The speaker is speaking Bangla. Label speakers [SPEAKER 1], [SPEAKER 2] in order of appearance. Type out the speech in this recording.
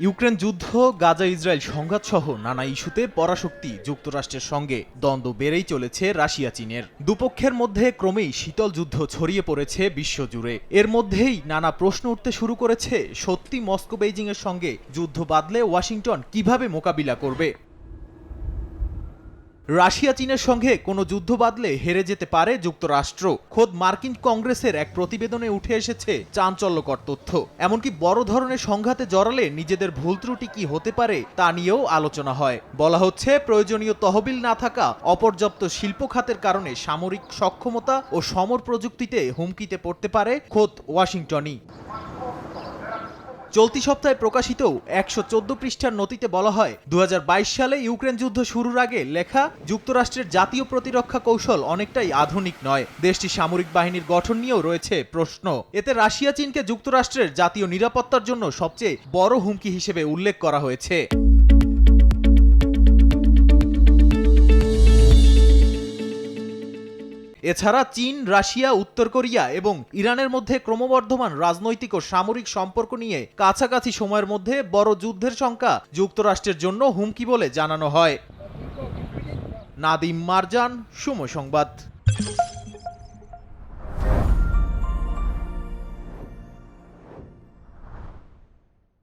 [SPEAKER 1] ইউক্রেন যুদ্ধ, গাজা, ইসরায়েল সংঘাত সহ নানা ইস্যুতে পরাশক্তি যুক্তরাষ্ট্রের সঙ্গে দ্বন্দ্ব বেড়েই চলেছে রাশিয়া, চীনের। দুপক্ষের মধ্যে ক্রমেই শীতল যুদ্ধ ছড়িয়ে পড়েছে বিশ্বজুড়ে। এর মধ্যেই নানা প্রশ্ন উঠতে শুরু করেছে সত্যি মস্কো বেইজিং এর সঙ্গে যুদ্ধ বাদলে ওয়াশিংটন কীভাবে মোকাবিলা করবে? রাশিয়া, চীনের সঙ্গে কোনো যুদ্ধ বাদলে হেরে যেতে পারে যুক্তরাষ্ট্র। খোদ মার্কিন কংগ্রেসের এক প্রতিবেদনে উঠে এসেছে চাঞ্চল্যকর তথ্য। এমনকি বড় ধরনের সংঘাতে জড়ালে নিজেদের ভুল ত্রুটি কি হতে পারে তা নিয়েও আলোচনা হয়। বলা হচ্ছে, প্রয়োজনীয় তহবিল না থাকা অপর্যাপ্ত শিল্প খাতের কারণে সামরিক সক্ষমতা ও সমর প্রযুক্তিতে হুমকিতে পড়তে পারে খোদ ওয়াশিংটনই। চলতি সপ্তাহে প্রকাশিত একশো চোদ্দ পৃষ্ঠার নথিতে বলা হয় দু হাজার বাইশ সালে ইউক্রেন যুদ্ধ শুরুর আগে লেখা যুক্তরাষ্ট্রের জাতীয় প্রতিরক্ষা কৌশল অনেকটাই আধুনিক নয়। দেশটির সামরিক বাহিনীর গঠন নিয়েও রয়েছে প্রশ্ন। এতে রাশিয়া চীনকে যুক্তরাষ্ট্রের জাতীয় নিরাপত্তার জন্য সবচেয়ে বড় হুমকি হিসেবে উল্লেখ করা হয়েছে। এছাড়া চীন, রাশিয়া, উত্তর কোরিয়া এবং ইরানের মধ্যে ক্রমবর্ধমান রাজনৈতিক ও সামরিক সম্পর্ক নিয়ে কাছাকাছি সময়ের মধ্যে বড় যুদ্ধের সংখ্যা যুক্তরাষ্ট্রের জন্য হুমকি বলে জানানো হয়। নাদিম মারজান, সময় সংবাদ।